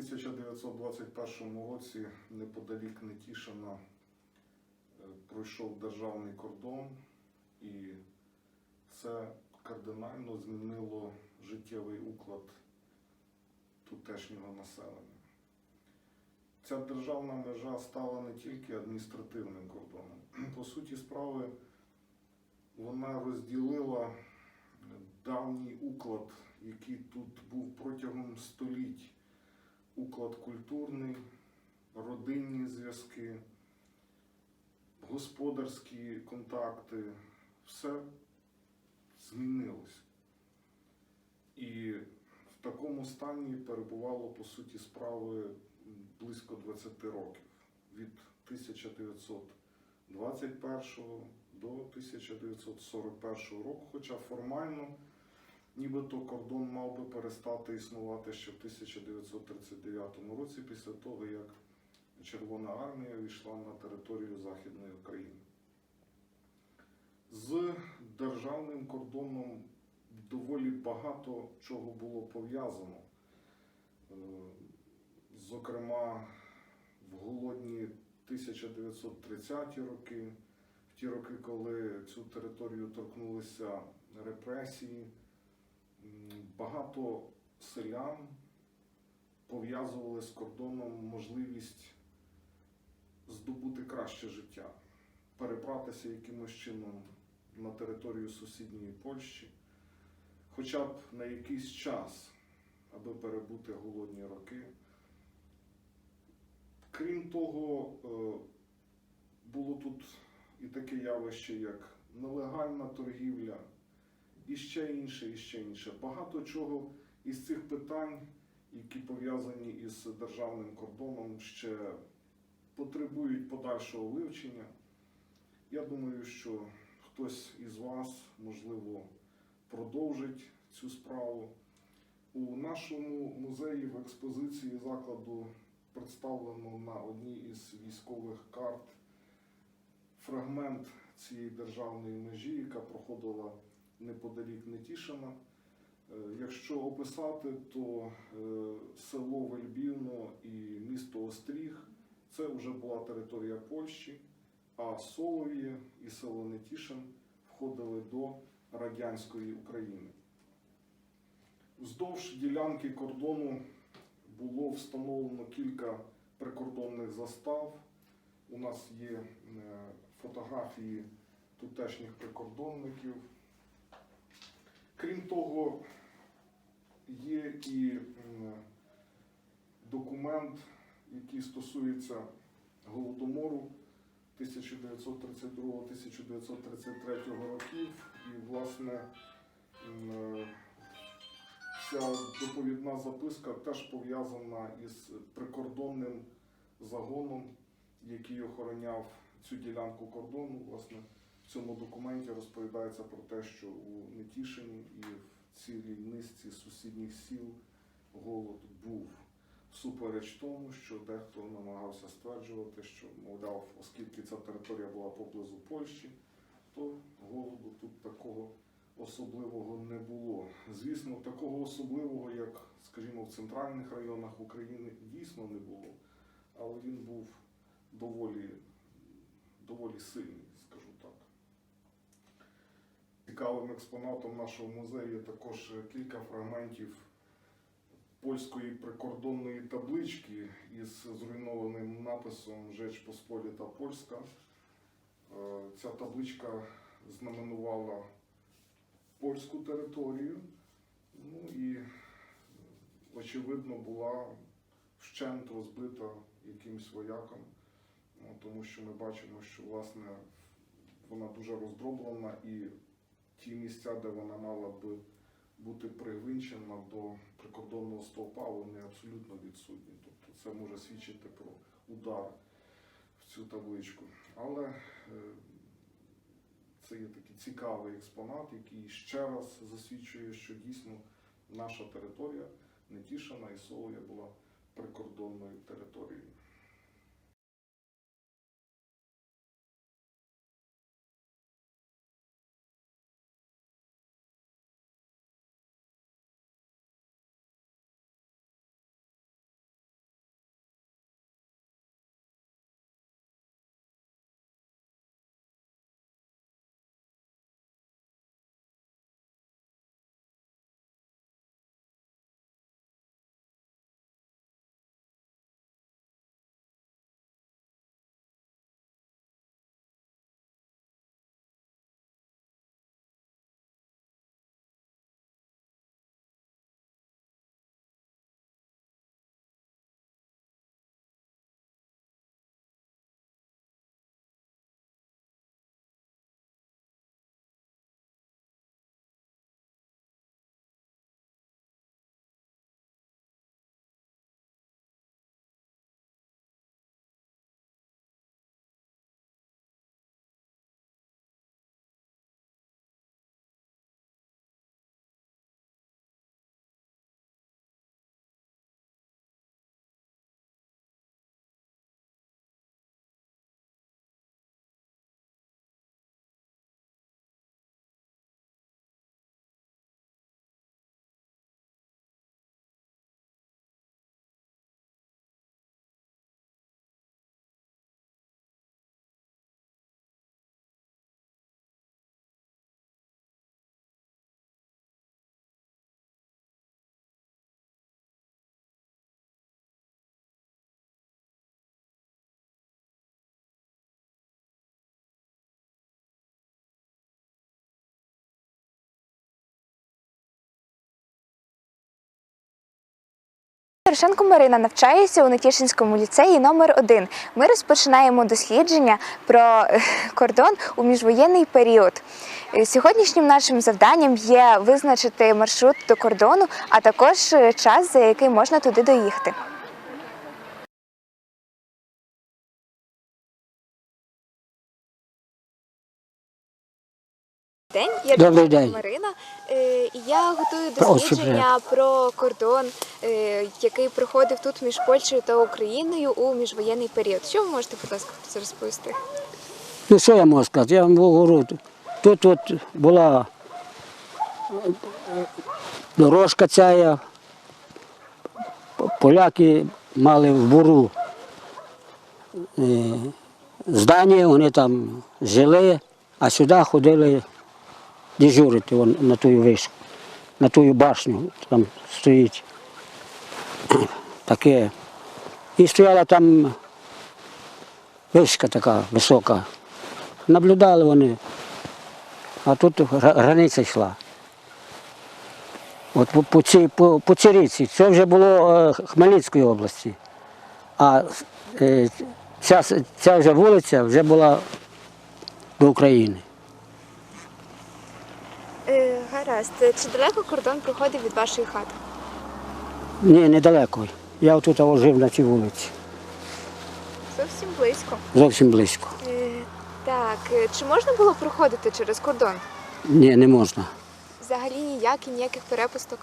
1921 році неподалік Нетішина е, пройшов державний кордон, і це кардинально змінило життєвий уклад тутешнього населення. Ця державна межа стала не тільки адміністративним кордоном. По суті справи, вона розділила давній уклад, який тут був протягом століть. Уклад культурний, родинні зв'язки, господарські контакти, все змінилось. І в такому стані перебувало, по суті, справи близько 20 років від 1921 до 1941 року, хоча формально нібито кордон мав би перестати існувати ще в 1939 році, після того, як Червона армія війшла на територію Західної України. З державним кордоном доволі багато чого було пов'язано. Е, Зокрема, в голодні 1930-ті роки, в ті роки, коли цю територію торкнулися репресії, багато селян пов'язували з кордоном можливість здобути краще життя, перебратися якимось чином на територію сусідньої Польщі, хоча б на якийсь час, аби перебути голодні роки. Крім того, е, було тут і таке явище, як нелегальна торгівля, і ще інше, і ще інше. Багато чого із цих питань, які пов'язані із державним кордоном, ще потребують подальшого вивчення. Я думаю, що хтось із вас, можливо, продовжить цю справу. У нашому музеї в експозиції закладу представлено на одній із військових карт фрагмент цієї державної межі, яка проходила неподалік Нетішина. Е, Якщо описати, то е, село Вельбівно і місто Остріг це вже була територія Польщі, а Солов'є і село Нетішин входили до радянської України. Вздовж ділянки кордону було встановлено кілька прикордонних застав. У нас є е, фотографії тутешніх прикордонників. Крім того, є і документ, який стосується Голодомору 1932-1933 років. І, власне, ця доповідна записка теж пов'язана із прикордонним загоном, який охороняв цю ділянку кордону. Власне, цьому документі розповідається про те, що у Нетішині і в цілій низці сусідніх сіл голод був. Всупереч тому, що дехто намагався стверджувати, що, мовляв, оскільки ця територія була поблизу Польщі, то голоду тут такого особливого не було. Звісно, такого особливого, як, скажімо, в центральних районах України, дійсно не було, але він був доволі, доволі сильний. Цікавим експонатом нашого музею є також кілька фрагментів польської прикордонної таблички із зруйнованим написом Жеч Посполіта Польська. Е, Ця табличка знаменувала польську територію, ну і, очевидно, була вщент розбита якимсь вояком, ну, тому що ми бачимо, що власне вона дуже роздроблена і ті місця, де вона мала би бути пригвинчена до прикордонного стовпа, вони абсолютно відсутні. Тобто це може свідчити про удар в цю табличку. Але е, це є такий цікавий експонат, який ще раз засвідчує, що дійсно наша територія Нетішина і Солов'я була прикордонною територією. Порошенко Марина навчається у Нетішинському ліцеї номер 1 Ми розпочинаємо дослідження про е, кордон у міжвоєнний період. Е, Сьогоднішнім нашим завданням є визначити маршрут до кордону, а також е, час, за який можна туди доїхати. День, я Добрий день. Марина. Е, Я готую дослідження про кордон, е, який проходив тут між Польщею та Україною у міжвоєнний період. Що ви можете, будь ласка, це розповісти? Ну що я можу сказати? Я вам говорю, тут от була е, дорожка ця, поляки мали в буру здання, вони там жили, а сюди ходили дежурити вон, на ту вишку, на ту башню, там стоїть таке. І стояла там вишка така висока. Наблюдали вони, а тут границя йшла. От по, по, цій, по, по цій річці. Це вже було е, Хмельницької області. А е, ця, ця вже вулиця вже була до України. Е, гаразд. Чи далеко кордон проходив від вашої хати? Ні, недалеко. Я тут жив на цій вулиці, Зовсім близько. зовсім близько. Е, так, е, чи можна було проходити через кордон? Ні, не можна. Взагалі ніяк і ніяких перепусток?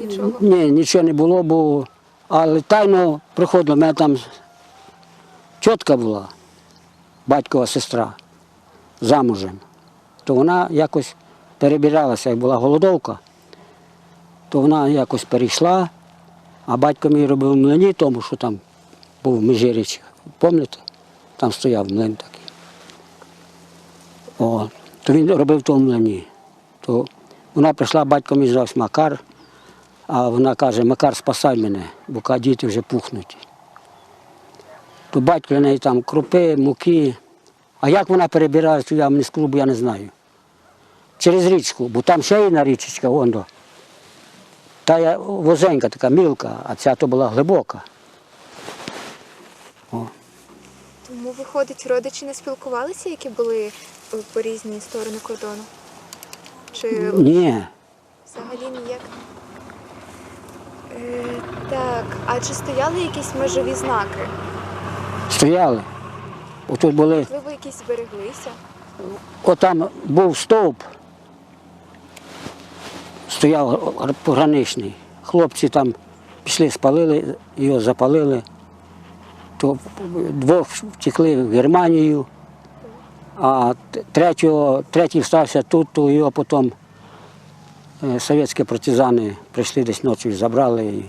Нічого. Ні, нічого не було, бо але тайно приходило. У мене там тітка була, батькова сестра, замужем. То вона якось перебиралася, як була голодовка, то вона якось перейшла, а батько мій робив в млині, тому що там був Межиріч. Пам'ятаєте? Там стояв млин такий. О, то він робив в тому млині. То вона прийшла, батько мій звався Макар. А вона каже, Макар, спасай мене, бо діти вже пухнуть. То батько для неї там крупи, муки. А як вона перебирає, то я не скажу, я не знаю. Через річку, бо там ще одна річечка, вон до. Та я возенька така, мілка, а ця то була глибока. О. Тому, виходить, родичі не спілкувалися, які були е, по різні сторони кордону? Чи Ні, взагалі ніяк? Е, так, а чи стояли якісь межові знаки? стояли. Отут були Можливо, якісь збереглися? Отам був стовп, стояв пограничний. Хлопці там пішли, спалили, його запалили. То двох втекли в Германію, а третього, третій стався тут, то його потім е, совєтські партизани прийшли десь ночі, забрали,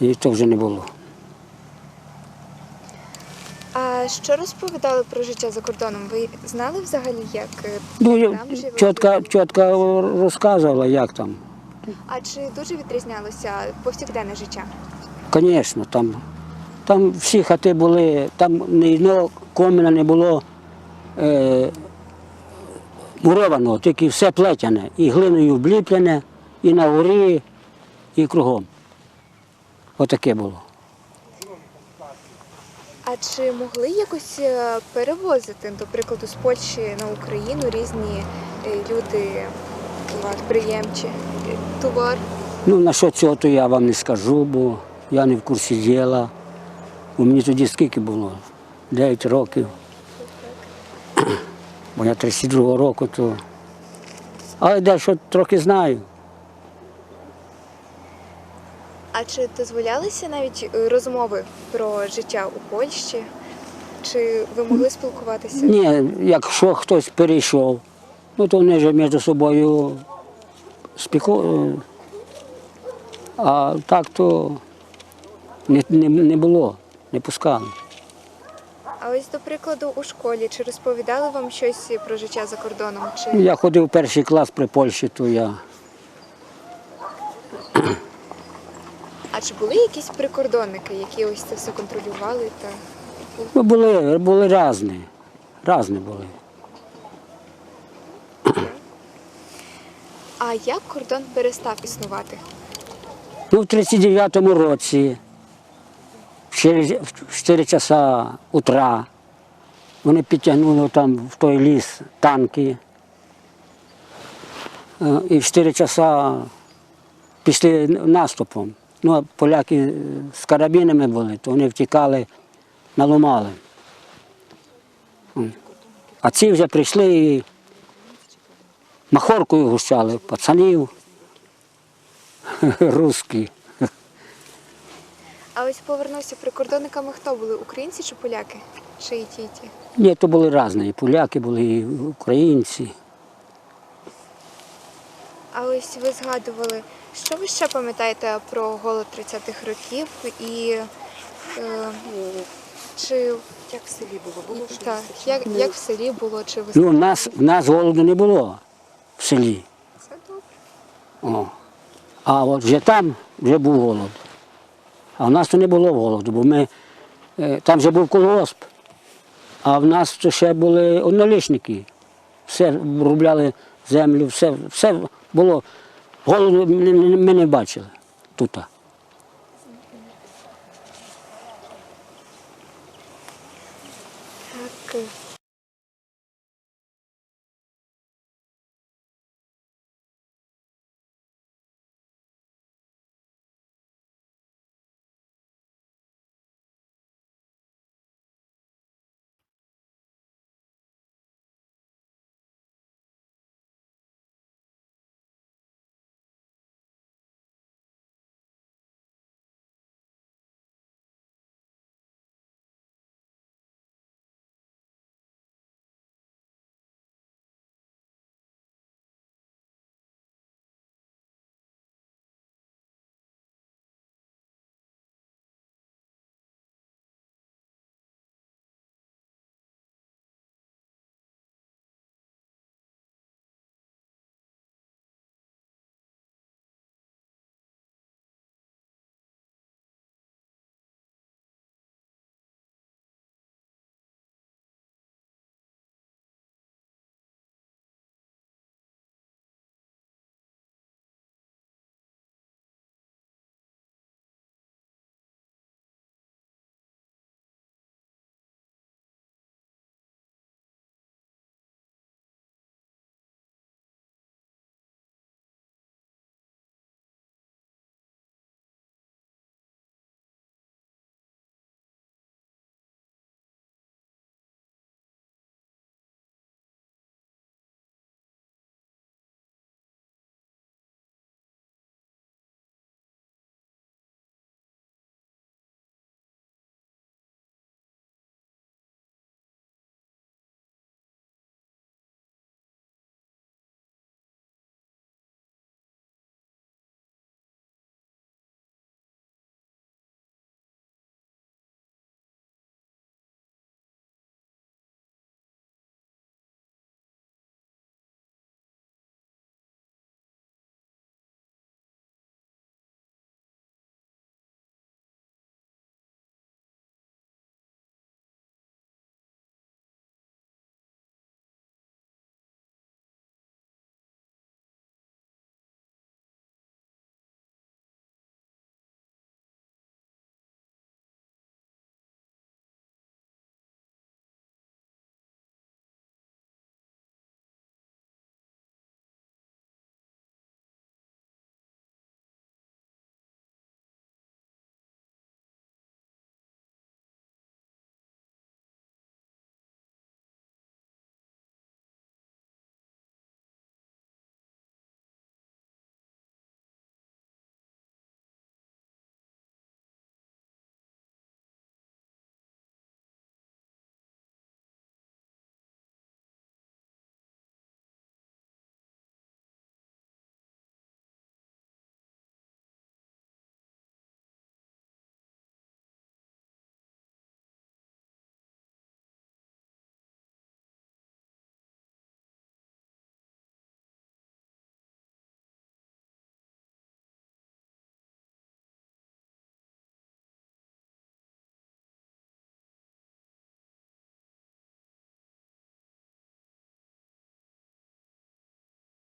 і, і то вже не було. А що розповідали про життя за кордоном? Ви знали взагалі, як е, Ну, там тітка, люди? розказувала, як там. А чи дуже відрізнялося повсякденне життя? Звісно, там, там всі хати були, там ні одного коміна не було е, мурованого, тільки все плетяне. І глиною обліплене, і на горі, і кругом. Отаке було. Чи могли якось е, перевозити, до прикладу, з Польщі на Україну різні е, люди, підприємці, е, товар? Ну, на що цього, то я вам не скажу, бо я не в курсі діла. У мені тоді скільки було? 9 років. Бо я 32 року, то. Але дещо трохи знаю. А чи дозволялися навіть е, розмови про життя у Польщі? Чи ви могли спілкуватися? Ні, якщо хтось перейшов, ну то вони вже між собою спіко. А так то не, не, не було, не пускали. А ось, до прикладу, у школі чи розповідали вам щось про життя за кордоном? Чи Я ходив перший клас при Польщі, то я а чи були якісь прикордонники, які ось це все контролювали та ну, були, були різні. Різні були. а як кордон перестав існувати? Ну, в 39-му році, в 4, в 4 часа утра, вони підтягнули там в той ліс танки. Е, І в 4 часа пішли наступом. Ну, а поляки з карабінами були, то вони втікали, наломали. А ці вже прийшли і махоркою гущали пацанів русські. А ось повернувся прикордонниками хто були? Українці чи поляки? Чи і ті, і ті? Ні, то були різні. І поляки були, і українці. А ось ви згадували, що ви ще пам'ятаєте про голод 30-х років і е, чи Як в селі було? Було що так, як, як в селі було, чи ви Ну, в нас, в нас голоду не було в селі. Все добре. О. А от вже там вже був голод. А в нас то не було голоду, бо ми, е, там вже був колгосп, а в нас то ще були однолічники. Все обробляли землю, все, все було. Голоду ми, не- бачили тут.